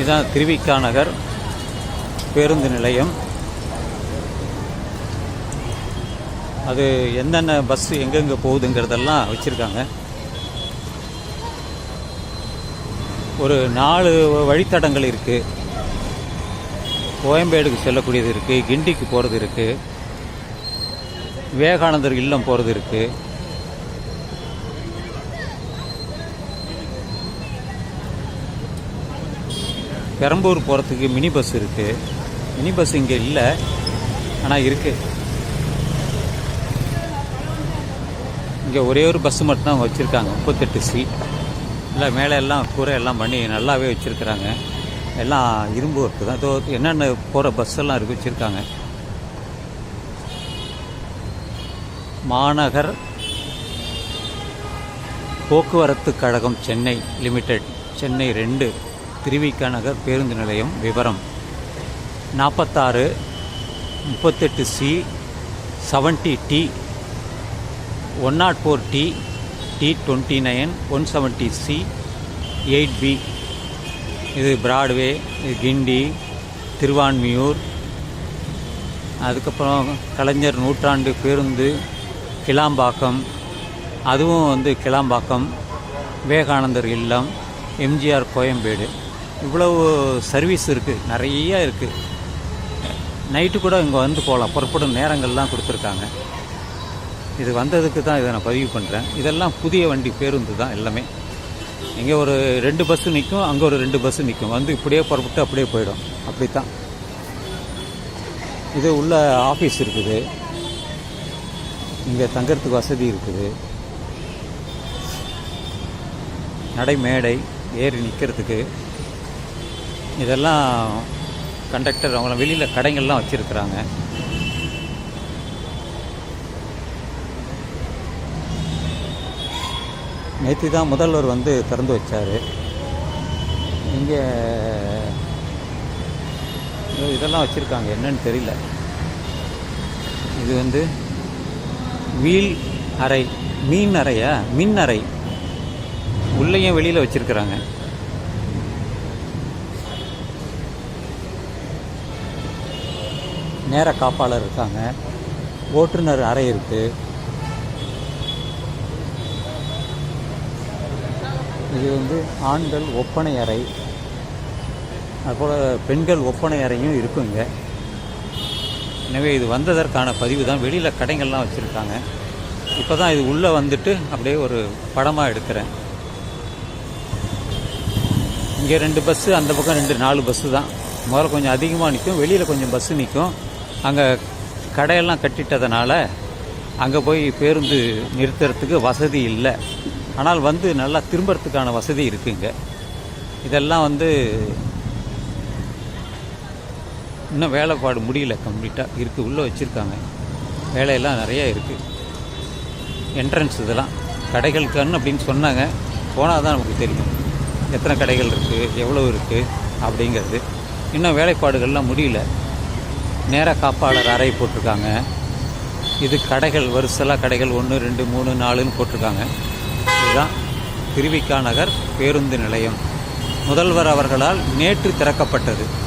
இதுதான் திருவிக்கா நகர் பேருந்து நிலையம். அது என்னென்ன பஸ் எங்கெங்கே போகுதுங்கிறதெல்லாம் வச்சுருக்காங்க. ஒரு நாலு வழித்தடங்கள் இருக்குது கோயம்பேடுக்கு செல்லக்கூடியது இருக்குது கிண்டிக்கு போகிறது இருக்குது விவேகானந்தர் இல்லம் போகிறது இருக்குது பெரம்பூர் போகிறதுக்கு மினி பஸ் இருக்குது மினி பஸ் இங்கே இல்லை. ஆனால் இருக்குது இங்கே ஒரே ஒரு பஸ்ஸு மட்டும்தான் வச்சுருக்காங்க. முப்பத்தெட்டு சீட் இல்லை மேலே எல்லாம் கூரை எல்லாம் பண்ணி நல்லாவே வச்சுருக்குறாங்க. எல்லாம் இரும்பு ஒர்க்கு தான். இதோ என்னென்ன போகிற பஸ் எல்லாம் இருக்கு வச்சுருக்காங்க. மாநகர் போக்குவரத்து கழகம் சென்னை லிமிடெட் சென்னை ரெண்டு. திருவிக்கா நகர் பேருந்து நிலையம் விவரம். நாற்பத்தாறு முப்பத்தெட்டு C seventy D one nought four D D twenty nine one seventy C eight B இது பிராட்வே இது கிண்டி திருவான்மியூர். அதுக்கப்புறம் கலைஞர் நூற்றாண்டு பேருந்து கிளாம்பாக்கம். அதுவும் வந்து கிளாம்பாக்கம் விவேகானந்தர் இல்லம் எம்ஜிஆர் கோயம்பேடு. இவ்வளவு சர்வீஸ் இருக்குது நிறைய இருக்குது நைட்டு கூட இங்கே வந்து போகலாம் புறப்படும் நேரங்கள்லாம் கொடுத்துருக்காங்க. இது வந்ததுக்கு தான் இதை நான் பதிவு பண்ணுறேன் இதெல்லாம் புதிய வண்டி பேருந்து தான் எல்லாமே. இங்கே ஒரு ரெண்டு பஸ்ஸு நிற்கும் அங்கே ஒரு ரெண்டு பஸ்ஸு நிற்கும் வந்து இப்படியே புறப்பட்டு அப்படியே போயிடும். அப்படித்தான். இது உள்ள ஆஃபீஸ் இருக்குது. இங்கே தங்கறதுக்கு வசதி இருக்குது. நடைமேடை ஏறி நிற்கிறதுக்கு இதெல்லாம் கண்டக்டர் அவங்கள வெளியில் கடைகள்லாம் வச்சுருக்குறாங்க. நேற்று தான் முதல்வர் வந்து திறந்து வச்சார். இங்கே இதெல்லாம் வச்சுருக்காங்க என்னன்னு தெரியல. இது வந்து வீல் அறை மீன் அறையா? மின் அறை. உள்ளேயும் வெளியில் வச்சுருக்குறாங்க. நேர காப்பாளர் இருக்காங்க. ஓட்டுநர் அறை இருக்குது இது வந்து ஆண்கள் ஒப்பனை அறை. அதுபோல் பெண்கள் ஒப்பனை அறையும் இருக்கும் இங்கே. எனவே இது வந்ததற்கான பதிவு தான். வெளியில் கடைகள்லாம் வச்சுருக்காங்க. இப்போ தான் இது உள்ளே வந்துட்டு அப்படியே ஒரு படமாக எடுக்கிறேன். இங்கே ரெண்டு பஸ்ஸு அந்த பக்கம் ரெண்டு நாலு பஸ்ஸு தான். முதல்ல கொஞ்சம் அதிகமாக நிற்கும் வெளியில் கொஞ்சம் பஸ்ஸு நிற்கும் அங்கே கடையெல்லாம் கட்டிட்டதுனால அங்கே போய் பேருந்து நிறுத்துறதுக்கு வசதி இல்லை. ஆனால் வந்து நல்லா திரும்புறதுக்கான வசதி இருக்குங்க. இதெல்லாம் வந்து இன்னும் வேலைப்பாடு முடியல கம்ப்ளீட்டாக இருக்குது உள்ளே வச்சுருக்காங்க. வேலையெல்லாம் நிறையா இருக்குது என்ட்ரன்ஸ் இதெல்லாம். கடைகளுக்குன்னு அப்படின்னு சொன்னாங்க. போனால் தான் நமக்கு தெரியும். எத்தனை கடைகள் இருக்குது எவ்வளோ இருக்குது அப்படிங்கிறது. இன்னும் வேலைப்பாடுகள்லாம் முடியல. நேர காப்பாளர் அறை போட்டிருக்காங்க. இது கடைகள் வரிசலாக கடைகள் ஒன்று ரெண்டு மூணு நாலுன்னு போட்டிருக்காங்க. இதுதான் திருவிக்கா நகர் பேருந்து நிலையம். முதல்வர் அவர்களால் நேற்று திறக்கப்பட்டது.